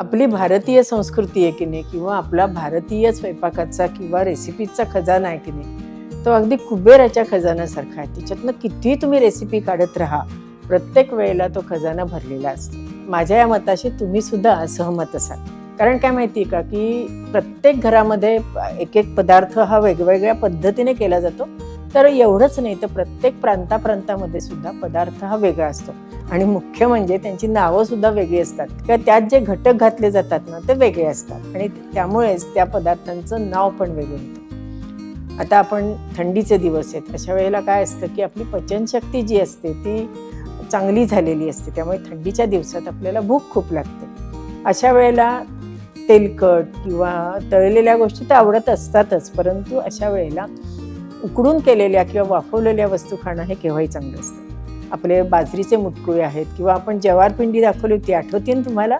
आपली भारतीय संस्कृती आहे की नाही किंवा आपला भारतीय स्वयंपाकाचा किंवा रेसिपीचा खजाना आहे की नाही तो अगदी कुबेराच्या खजानासारखा आहे. त्याच्यातनं किती तुम्ही रेसिपी काढत राहा प्रत्येक वेळेला तो खजाना भरलेला असतो. माझ्या या मताशी तुम्ही सुद्धा सहमत असाल. कारण काय माहिती आहे का की प्रत्येक घरामध्ये एक एक पदार्थ हा वेगवेगळ्या पद्धतीने केला जातो. तर एवढंच नाही तर प्रत्येक प्रांताप्रांतामध्ये सुद्धा पदार्थ हा वेगळा असतो. आणि मुख्य म्हणजे त्यांची नावं सुद्धा वेगळी असतात. किंवा त्यात जे घटक घातले जातात ना ते वेगळे असतात. आणि त्यामुळेच त्या पदार्थांचं नाव पण वेगळं होतं. आता आपण थंडीचे दिवस आहेत. अशा वेळेला काय असतं की आपली पचनशक्ती जी असते ती चांगली झालेली असते. त्यामुळे थंडीच्या दिवसात आपल्याला भूक खूप लागते. अशा वेळेला तेलकट किंवा तळलेल्या गोष्टी तर आवडत असतातच. परंतु अशा वेळेला उकडून केलेल्या किंवा वाफवलेल्या वस्तू खाणं हे केव्हाही चांगलं असतं. आपले बाजरीचे मुटकुळे आहेत किंवा आपण जवारपिंडी दाखवली होती आठवते ना तुम्हाला?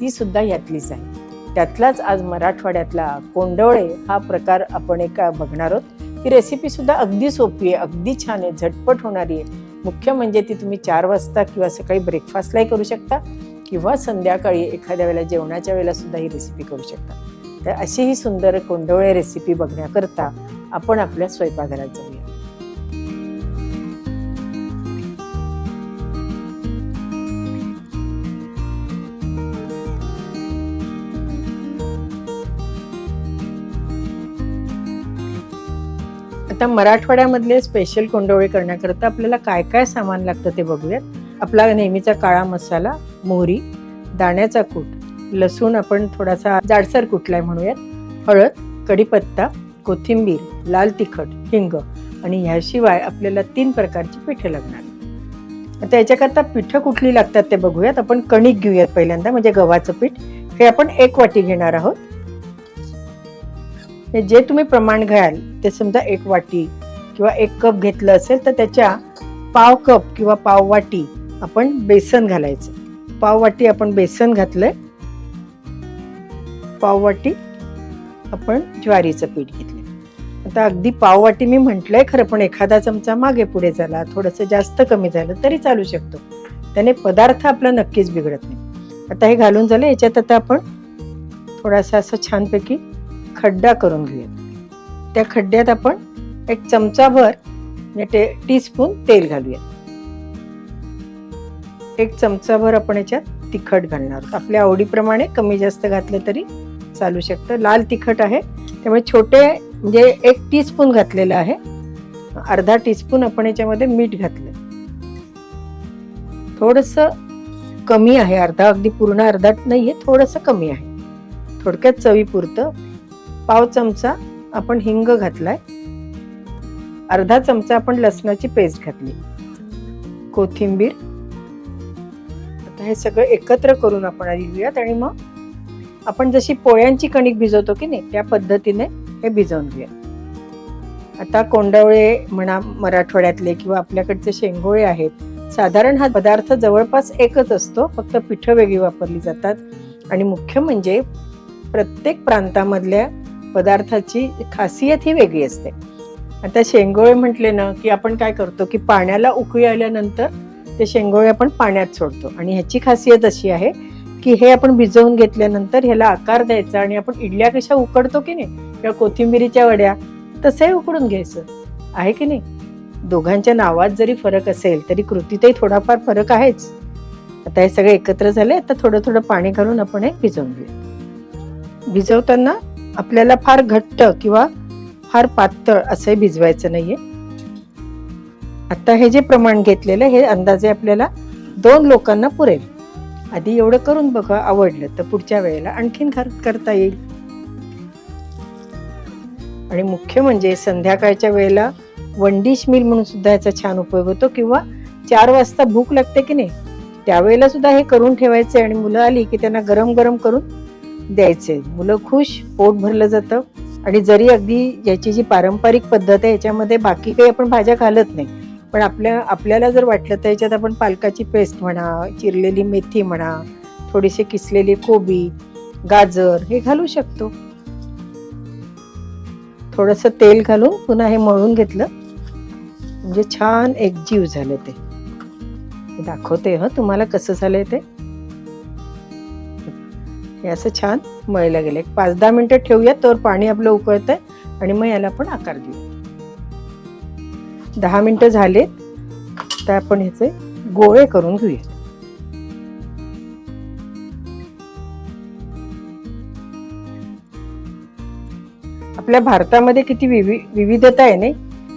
ती सुद्धा यातलीच आहे. त्यातलाच आज मराठवाड्यातला कोंडवळे हा प्रकार आपण एक बघणार आहोत. ती रेसिपी सुद्धा अगदी सोपी आहे अगदी छान आहे झटपट होणारी आहे. मुख्य म्हणजे ती तुम्ही चार वाजता किंवा सकाळी ब्रेकफास्टलाही करू शकता किंवा संध्याकाळी एखाद्या वेळेला जेवणाच्या वेळेला सुद्धा ही रेसिपी करू शकता. तर अशी ही सुंदर कोंडवळे रेसिपी बघण्याकरता आपण आपल्या स्वयंपाकघरात जाऊया. आता मराठवाड्यामधले स्पेशल कोंडवळे करण्याकरता आपल्याला काय काय सामान लागतं ते बघूयात. आपला नेहमीचा काळा मसाला मोहरी दाण्याचा कूट लसूण आपण थोडासा जाडसर कुटलाय म्हणूयात हळद कढीपत्ता कोथिंबीर लाल तिखट हिंग आणि ह्याशिवाय आपल्याला तीन प्रकारची पिठे लागणार. आता याच्याकरता पिठं कुठली लागतात ते बघूयात. आपण कणिक घेऊयात पहिल्यांदा म्हणजे गव्हाचं पीठ. हे आपण एक वाटी घेणार आहोत. जे तुम्ही प्रमाण घ्याल ते समजा एक वाटी किंवा एक कप घेतलं असेल तर त्याच्या पाव कप किंवा पाव वाटी आपण बेसन घालायचं. पाव वाटी आपण बेसन घातलंय. पाव वाटी आपण ज्वारीचं पीठ घेतलं आता अगदी पाव वाटी मी म्हटलंय खरं पण एखादा चमचा मागे पुढे झाला थोडंसं जास्त कमी झालं तरी चालू शकतो. त्याने पदार्थ आपला नक्कीच बिघडत नाही. आता हे घालून झालं याच्यात आता आपण थोडासा असं छानपैकी खड्डा करून घेऊयात त्या खड्ड्यात आपण एक चमचाभर म्हणजे टीस्पून तेल घालूयात एक चमचाभर आपण याच्यात तिखट घालणार आहोत. आपल्या आवडीप्रमाणे कमी जास्त घातलं तरी चालू शकतं. लाल तिखट आहे. त्यामुळे छोटे म्हणजे एक टीस्पून घातलेलं आहे. अर्धा टीस्पून आपण याच्यामध्ये मीठ घातलं. थोडस कमी आहे. अर्धा अगदी पूर्ण अर्धा नाहीये. थोडस कमी आहे. थोडक्यात चवीपुरतं पाव चमचा आपण हिंग घातलाय. अर्धा चमचा आपण लसणाची पेस्ट घातली. कोथिंबीर. आता हे सगळं एकत्र करून आपण आधी घेऊयात आणि मग आपण जशी पोळ्यांची कणिक भिजवतो की नाही त्या पद्धतीने हे भिजवून घेऊया आता कोंडवळे म्हणा मराठवाड्यातले किंवा आपल्याकडचे शेंगोळे आहेत साधारण हा पदार्थ जवळपास एकच असतो फक्त पिठं वेगळी वापरली जातात. आणि मुख्य म्हणजे प्रत्येक प्रांतामधल्या पदार्थाची खासियत ही वेगळी असते. आता शेंगोळे म्हटले ना की आपण काय करतो की पाण्याला उकळी आल्यानंतर ते शेंगोळे आपण पाण्यात सोडतो. आणि ह्याची खासियत अशी आहे की हे आपण भिजवून घेतल्यानंतर ह्याला आकार द्यायचा आणि आपण इडल्या कशा उकडतो की नाही किंवा कोथिंबिरीच्या वड्या तसंही उकडून घ्यायचं. आहे की नाही? दोघांच्या नावात जरी फरक असेल तरी कृतीतही थोडाफार फरक आहेच. आता हे सगळे एकत्र झाले आता थोडं थोडं पाणी घालून आपण हे भिजवून घेऊ. भिजवताना आपल्याला फार घट्ट किंवा फार पातळ असं भिजवायचं नाहीये. आता हे जे प्रमाण घेतलेलं हे अंदाजे आपल्याला दोन लोकांना पुरेल. आधी एवढं करून बघा आवडलं तर पुढच्या वेळेला आणखीन करता येईल. आणि मुख्य म्हणजे संध्याकाळच्या वेळेला वंडिश मिल म्हणून सुद्धा याचा छान उपयोग होतो किंवा चार वाजता भूक लागते की नाही त्यावेळेला सुद्धा हे करून ठेवायचे आणि मुलं आली की त्यांना गरम गरम करून द्यायचे. मुलं खुश पोट भरलं जातं. आणि जरी अगदी याची जी पारंपरिक पद्धत आहे याच्यामध्ये बाकी काही आपण भाज्या घालत नाही. पण आपल्या आपल्याला जर वाटलं तर याच्यात आपण पालकाची पेस्ट म्हणा चिरलेली मेथी म्हणा थोडीशी किसलेली कोबी गाजर हे घालू शकतो. थोडस तेल घालून पुन्हा हे मळून घेतलं. म्हणजे छान एकजीव झालं ते. दाखवते ह तुम्हाला कसं झालंय ते. हे असं छान मळलं गेलं. एक पाच दहा मिनिटं ठेवूया तर पाणी आपलं उकळतंय आणि मग याला आपण आकार देऊ. दहा मिनिटं झाले तर आपण ह्याचे गोळे करून घेऊया आपल्या भारतामध्ये किती विवि विविधता आहे नाही?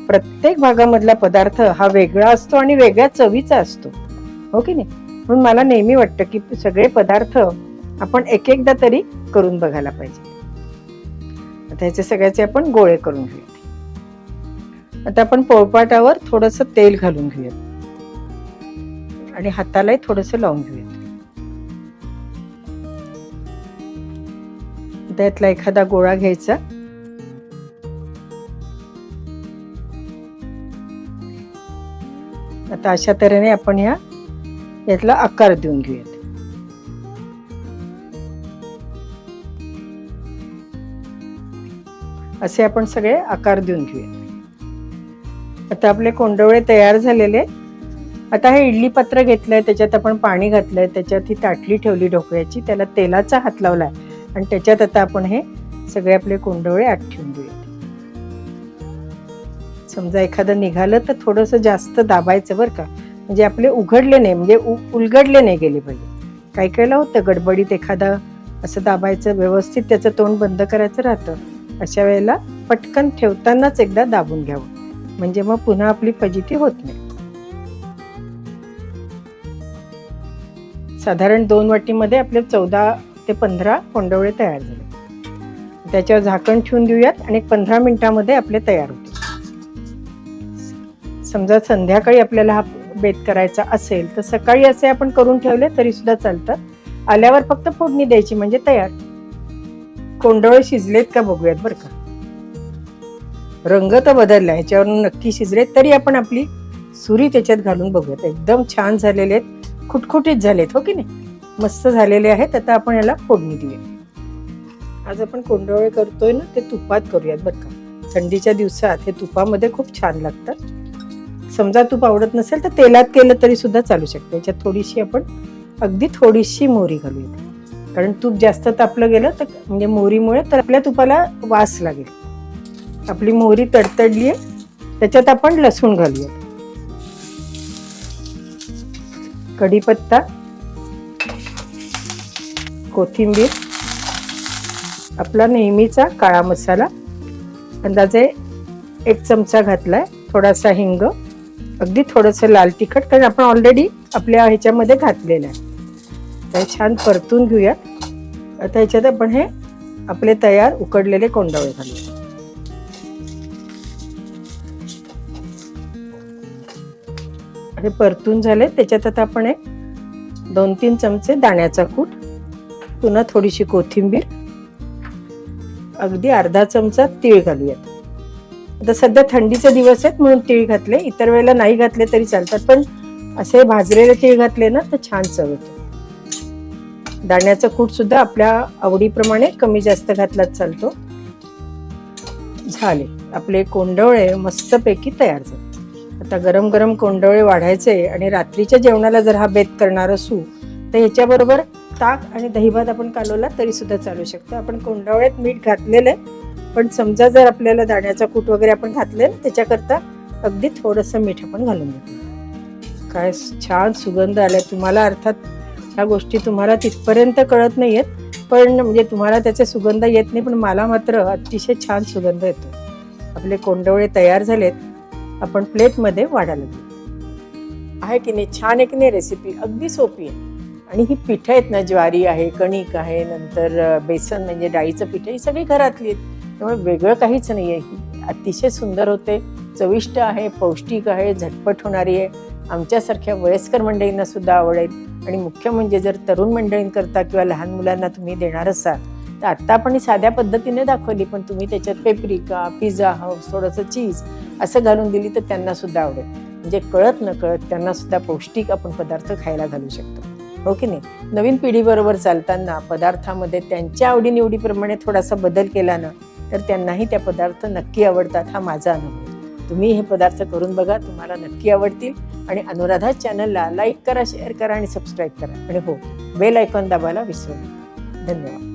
प्रत्येक भागामधला पदार्थ हा वेगळा असतो आणि वेगळ्या चवीचा असतो. हो की नाही? म्हणून मला नेहमी वाटतं की सगळे पदार्थ आपण एक एकदा तरी करून बघायला पाहिजे. आता ह्याचे सगळ्याचे आपण गोळे करून घेऊयात आता आपण पोळपाटावर थोडस तेल घालून घेऊयात. आणि हातालाही थोडस लावून घेऊयात. त्यातला एखादा गोळा घ्यायचा. आता अशा तऱ्हेने आपण ह्या यातला आकार देऊन घेऊयात. असे आपण सगळे आकार देऊन घेऊयात आता आपले कोंडवळे तयार झालेले. आता हे इडली पत्र घेतलंय त्याच्यात आपण पाणी घातलंय त्याच्यात ही ताटली ठेवली ढोकळ्याची त्याला तेलाचा हात लावलाय. आणि त्याच्यात आता आपण हे सगळे आपले कोंडवळे आत ठेवून घेऊया समजा एखादं निघालं तर थोडंसं जास्त दाबायचं बरं का. म्हणजे आपले उघडले नाही म्हणजे उ- उलगडले नाही गेले पाहिजे. काही काहीला होतं गडबडीत एखादा असं दाबायचं व्यवस्थित त्याचं तोंड बंद करायचं राहतं. अशा वेळेला पटकन ठेवतानाच एकदा दाबून घ्यावं. म्हणजे मग पुन्हा आपली फजिती होत नाही. साधारण दोन वाटीमध्ये आपले चौदा ते पंधरा कोंडवळे तयार झाले. त्याच्यावर झाकण ठेवून देऊयात आणि पंधरा मिनिटामध्ये आपले तयार होते समजा संध्याकाळी आपल्याला हा बेत करायचा असेल तर सकाळी असे आपण करून ठेवले तरी सुद्धा चालतात आल्यावर फक्त फोडणी द्यायची म्हणजे तयार. कोंडवळे शिजलेत का बघूयात बरं का. रंग तर बदलला ह्याच्यावरून नक्की शिजलेत तरी आपण आपली सुरी त्याच्यात घालून बघूयात. एकदम छान झालेले आहेत खुटखुटीत झालेत हो की नाही? मस्त झालेले आहेत आता आपण याला फोडणी देऊया. आज आपण कोंडवळे करतोय ना ते तुपात करूयात बरं का. थंडीच्या दिवसात हे तुपामध्ये खूप छान लागतात. समजा तूप आवडत नसेल तर तेलात केलं तरी सुद्धा चालू शकतं. याच्यात थोडीशी आपण अगदी थोडीशी मोहरी घालूयात. कारण तूप जास्त तापलं गेलं तर म्हणजे मोहरीमुळे तर आपल्या तुपाला वास लागेल. आपली मोहरी तडतडली आहे त्याच्यात आपण लसूण घालूया. कढीपत्ता कोथिंबीर आपला नेहमीचा काळा मसाला अंदाजे एक चमचा घातलाय थोडासा हिंग अगदी थोडंसं लाल तिखट कारण आपण ऑलरेडी आपल्या ह्याच्यामध्ये घातलेलं आहे. तर छान परतून घेऊया. आता ह्याच्यात आपण हे आपले तयार उकडलेले कोंडावळे घालूया. हे परतून झाले. त्याच्यात आता आपण एक दोन तीन चमचे दाण्याचा कूट पुन्हा थोडीशी कोथिंबीर अगदी अर्धा चमचा तीळ घालूयात आता सध्या थंडीचे दिवस आहेत म्हणून तीळ घातले. इतर वेळेला नाही घातले तरी चालतात. पण असे भाजलेले तीळ घातले ना तर छान चव येते. दाण्याचा कूट सुद्धा आपल्या आवडीप्रमाणे कमी जास्त घातलाच चालतो. झाले. आपले कोंडवळे मस्तपैकी तयार झाले. आता गरम गरम कोंडवळे वाढायचे आणि रात्रीच्या जेवणाला जर हा बेत करणार असू तर ह्याच्याबरोबर ताक आणि दहीभात आपण कालवला तरी सुद्धा चालू शकतो. आपण कोंडावळ्यात मीठ घातलेलं आहे पण समजा जर आपल्याला दाण्याचा कूट वगैरे आपण घातले त्याच्याकरता अगदी थोडंसं मीठ आपण घालून घेतलं. काय छान सुगंध आलाय. तुम्हाला अर्थात ह्या गोष्टी तुम्हाला तिथपर्यंत कळत नाही आहेत पण म्हणजे तुम्हाला त्याचे सुगंध येत नाही पण मला मात्र अतिशय छान सुगंध येतो आपले कोंडवळे तयार झालेत आपण प्लेटमध्ये वाढायला देऊ आहे की नाही? छान आहे की नाही रेसिपी अगदी सोपी आहे. आणि ही पिठं आहेत ना ज्वारी आहे कणिक आहे नंतर बेसन म्हणजे डाळीचं पीठ ही सगळी घरातली आहेत. त्यामुळे वेगळं काहीच नाही आहे. ही अतिशय सुंदर होते चविष्ट आहे पौष्टिक आहे झटपट होणारी आहे. आमच्यासारख्या वयस्कर मंडळींना सुद्धा आवडेल. आणि मुख्य म्हणजे जर तरुण मंडळींकरता किंवा लहान मुलांना तुम्ही देणार असाल तर आत्ता आपण ही साध्या पद्धतीने दाखवली पण तुम्ही त्याच्यात पेपरिका पिझ्झा हाऊस थोडंसं चीज असं घालून दिली तर त्यांना सुद्धा आवडेल. म्हणजे कळत न कळत त्यांना सुद्धा पौष्टिक आपण पदार्थ खायला घालू शकतो. हो की नाही? नवीन पिढीबरोबर चालताना पदार्थामध्ये त्यांच्या आवडीनिवडीप्रमाणे थोडासा बदल केला ना तर त्यांनाही त्या पदार्थ नक्की आवडतात हा माझा अनुभव. तुम्ही हे पदार्थ करून बघा तुम्हाला नक्की आवडतील. आणि अनुराधा चॅनलला लाईक करा शेअर करा आणि सबस्क्राईब करा. आणि हो बेल आयकॉन दाबायला विसरू नका. धन्यवाद.